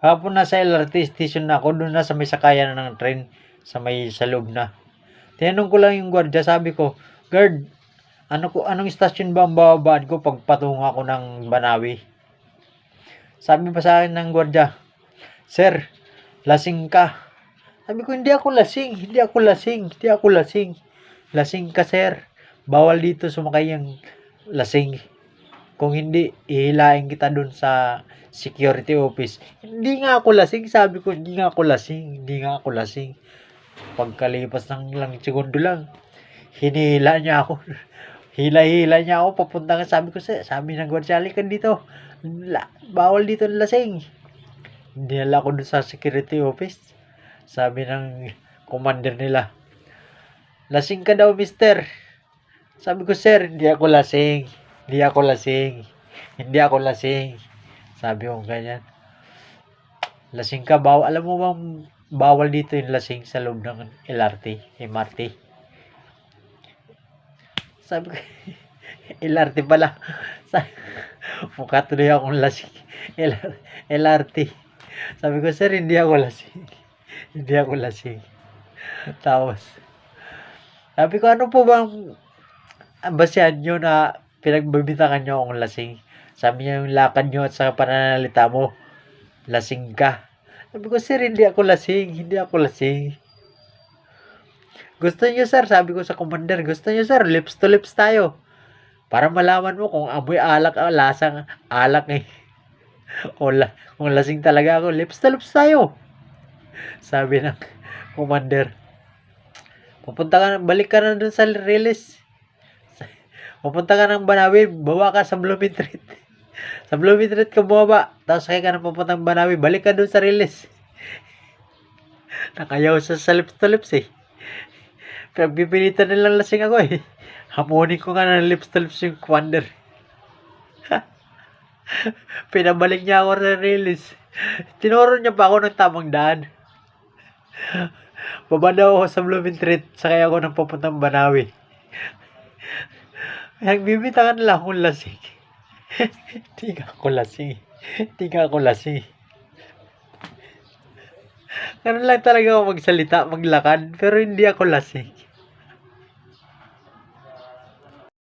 Hapon na sa LRT station na ako, doon na sa may sakayan ng train, sa may sa loob na. Tinanong ko lang yung gwardiya, sabi ko, Guard, ano ko, anong station ba ang bababaan ko pag patungo ako ng Banawi? Sabi pa sa akin ng gwardiya, Sir, lasing ka. Sabi ko, hindi ako lasing, hindi ako lasing, hindi ako lasing. Lasing ka, sir. Bawal dito sumakay yung lasing. Kung hindi, ihilain kita dun sa security office. Hindi nga ako lasing, sabi ko, hindi nga ako lasing, hindi nga ako lasing. Pagkalipas ng ilang segundo lang, hinihila niya ako. Hila-hila niya ako, papunta nga, sabi ko, "Sir," sabi ng gwardiya, "Halika dito. La, bawal dito lasing. Dinala ko dun sa security office. Sabi ng commander nila, lasing ka daw, mister. Sabi ko, sir, hindi ako lasing. Hindi ako lasing. Hindi ako lasing. Sabi ko ganyan. Lasing ka, bawal. Alam mo bang bawal dito yung lasing sa loob ng LRT, MRT. Sabi ko, LRT pala. Mukha tuloy akong lasing. LR, LRT. Sabi ko, sir, hindi ako lasing. hindi ako lasing. Tapos, sabi ko, ano po bang basihan nyo na pinagbibitakan nyo akong lasing? Sabi niya yung lakad nyo at sa pananalita mo, lasing ka. Sabi ko, sir, hindi ako lasing. Hindi ako lasing. Gusto niyo, sir, sabi ko sa commander, gusto niyo, sir, lips to lips tayo. Para malaman mo kung amoy alak ang lasang alak eh. O la, kung lasing talaga ako, lips to lips tayo. Sabi ng commander. Pupunta ka na, balik ka na dun sa release. Pupunta ka ng Banawi, bawa ka sa Blooming Street. sa Blooming Street ka bumaba. Tapos kaya ka na pupuntang Banawi, balik ka dun sa release. Nakayaw sa, sa lips to lips eh. Pagpipilitan nilang lasing ako eh. Hamunin ko nga ng lips to lips yung commander. Pinabalik niya ako sa release. Tinuro niya pa ako ng tamang daan. Baba daw ako sa Blooming Street, sakay ako ng papuntang Banawi. Nagbibitakan nila akong lasing. Nga ako lasing. Nga ako lasing. Ganun lang talaga ako magsalita, maglakad, pero hindi ako lasing.